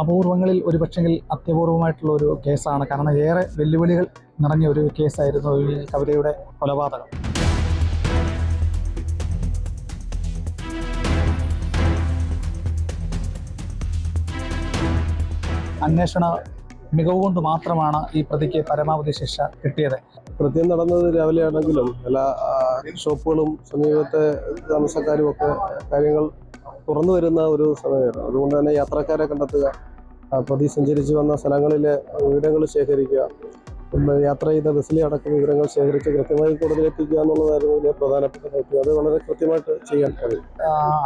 അപൂർവങ്ങളിൽ ഒരു പക്ഷെങ്കിൽ അത്യപൂർവമായിട്ടുള്ള ഒരു കേസാണ്. കാരണം ഏറെ വെല്ലുവിളികൾ നിറഞ്ഞ ഒരു കേസായിരുന്നു ഈ കവിതയുടെ കൊലപാതകം. അന്വേഷണ മികവ് കൊണ്ട് മാത്രമാണ് ഈ പ്രതിക്ക് പരമാവധി ശിക്ഷ കിട്ടിയത്. കൃത്യം നടന്നത് രാവിലെ ആണെങ്കിലും എല്ലാ ഷോപ്പുകളും സമീപത്തെ താമസക്കാരും ഒക്കെ കാര്യങ്ങൾ തുറന്നു വരുന്ന ഒരു സമയമാണ്. അതുകൊണ്ട് തന്നെ യാത്രക്കാരെ കണ്ടെത്തുക പ്രതി സഞ്ചരിച്ചു വന്ന സ്ഥലങ്ങളിലെ വിവരങ്ങൾ ശേഖരിക്കുക യാത്ര ചെയ്ത ബസ്സിലെ അടക്കം വിവരങ്ങൾ ശേഖരിച്ച് കൃത്യമായി കൂടുതൽ എത്തിക്കുക എന്നുള്ളതായിരുന്നു വലിയ പ്രധാനപ്പെട്ട ദൗത്യം. അത് വളരെ കൃത്യമായിട്ട് ചെയ്യാൻ കഴിയും.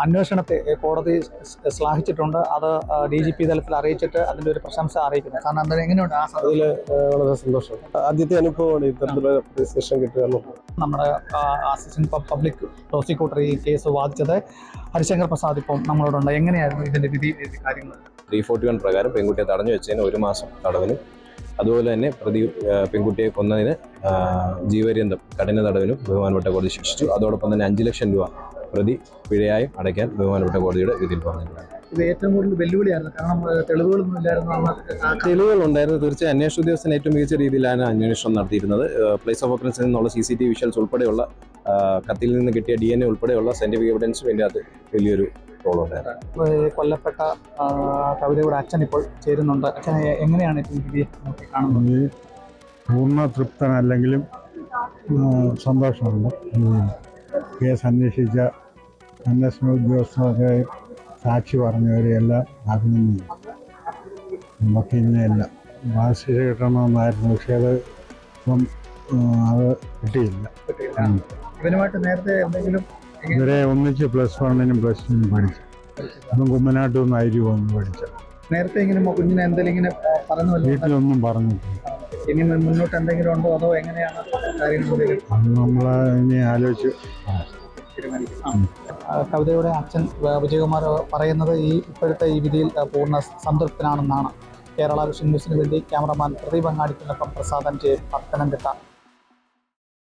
അന്വേഷണത്തെ കോടതി ശ്ലാഹിച്ചിട്ടുണ്ട് ശ്ലാഘിച്ചിട്ടുണ്ട്. അത് ഡി ജി പി തലത്തിൽ അറിയിച്ചിട്ട് അതിന്റെ ഒരു പ്രശംസ അറിയിക്കുന്നു. കാരണം എന്താ എങ്ങനെയുണ്ട് അതിൽ വളരെ സന്തോഷം. ആദ്യത്തെ അനുഭവമാണ് ഇത്തരത്തിലുള്ള രജിസ്ട്രേഷൻ കിട്ടുക എന്നുള്ളത്. നമ്മുടെ അസിസ്റ്റന്റ് പബ്ലിക് പ്രോസിക്യൂട്ടർ ഈ കേസ് വാദിച്ചത് ഹരിശങ്കർ പ്രസാദ് ഇപ്പം നമ്മളോടുണ്ട്. എങ്ങനെയായിരുന്നു ഇതിന്റെ വിധി കാര്യങ്ങൾ? ത്രീ ഫോർട്ടി വൺ പ്രകാരം പെൺകുട്ടിയെ തടഞ്ഞു വെച്ചതിന് ഒരു മാസം തടവിനും അതുപോലെ തന്നെ പ്രതി പെൺകുട്ടിയെ കൊന്നതിന് ജീവര്യന്തം ജീവപര്യന്തം കഠിന തടവിനും ബഹുമാനപ്പെട്ട കോടതി ശിക്ഷിച്ചു. അതോടൊപ്പം തന്നെ അഞ്ച് ലക്ഷം രൂപ പ്രതി പിഴയായും അടയ്ക്കാൻ ബഹുമാനപ്പെട്ട കോടതിയുടെ വിധിയിൽ പറഞ്ഞിട്ടുണ്ട്. ഇത് ഏറ്റവും കൂടുതൽ വെല്ലുവിളിയായിരുന്നു. കാരണം തെളിവുകളൊന്നും ഇല്ലായിരുന്നു. തെളിവുകളുണ്ടായിരുന്നു. തീർച്ചയായും അന്വേഷണ ഉദ്യോഗസ്ഥൻ ഏറ്റവും മികച്ച രീതിയിലാണ് അന്വേഷണം നടത്തിയിരുന്നത്. പ്ലേസ് ഓഫ് ഓഫറൻസിൽ നിന്നുള്ള സി സി ടി വിഷ്വൽസ് ഉൾപ്പെടെയുള്ള കത്തിൽ നിന്ന് കിട്ടിയ ഡി എൻ എ ഉൾപ്പെടെയുള്ള സയന്റിഫിക് എവിഡൻസും ഇതിന്റെ അകത്ത് വലിയൊരു റോൾ ഉണ്ടായിരുന്നു കൊല്ലപ്പെട്ട കവിതയുടെ അച്ഛൻ ഇപ്പോൾ ചേരുന്നുണ്ട്. അച്ഛൻ എങ്ങനെയാണ് കാണുന്നത്? പൂർണ തൃപ്തനല്ലെങ്കിലും സന്തോഷമുണ്ട്. കേസ് അന്വേഷിച്ച അന്വേഷണ ഉദ്യോഗസ്ഥരെ സാക്ഷി പറഞ്ഞവരെയെല്ലാം അഭിനന്ദിക്കും നമുക്ക് ഇന്നയല്ല ശിക്ഷ കിട്ടണമെന്നായിരുന്നു. പക്ഷേ അത് ഇപ്പം അത് കിട്ടിയില്ല. ഇവനുമായിട്ട് നേരത്തെ എന്തെങ്കിലും ഇവരെ ഒന്നിച്ച് പ്ലസ് വണ്ണിനും പ്ലസ് ടുവിനും പഠിച്ചു. അതും കുമ്മനാട്ടിൽ നിന്ന് അരി വന്ന് പഠിച്ചു. നേരത്തെ ഇങ്ങനെ കുഞ്ഞിനെ എന്തെങ്കിലും ഇങ്ങനെ പറഞ്ഞു? വീട്ടിലൊന്നും പറഞ്ഞിട്ടില്ല. ഇനി മുന്നോട്ട് എന്തെങ്കിലും ഉണ്ടോ അതോ എങ്ങനെയാണ് കാര്യങ്ങൾ അത് നമ്മൾ ഇനി ആലോചിച്ച് കവിതയുടെ അച്ഛൻ വിജയകുമാർ പറയുന്നത് ഈ ഇപ്പോഴത്തെ ഈ വിധിയിൽ പൂർണ സംതൃപ്തനാണെന്നാണ്. കേരള വിഷൻ ന്യൂസിന് വേണ്ടി ക്യാമറമാൻ പ്രദീപ് അങ്ങാടിക്കുന്നൊപ്പം പ്രസാദൻ ജെ പത്തനംതിട്ട.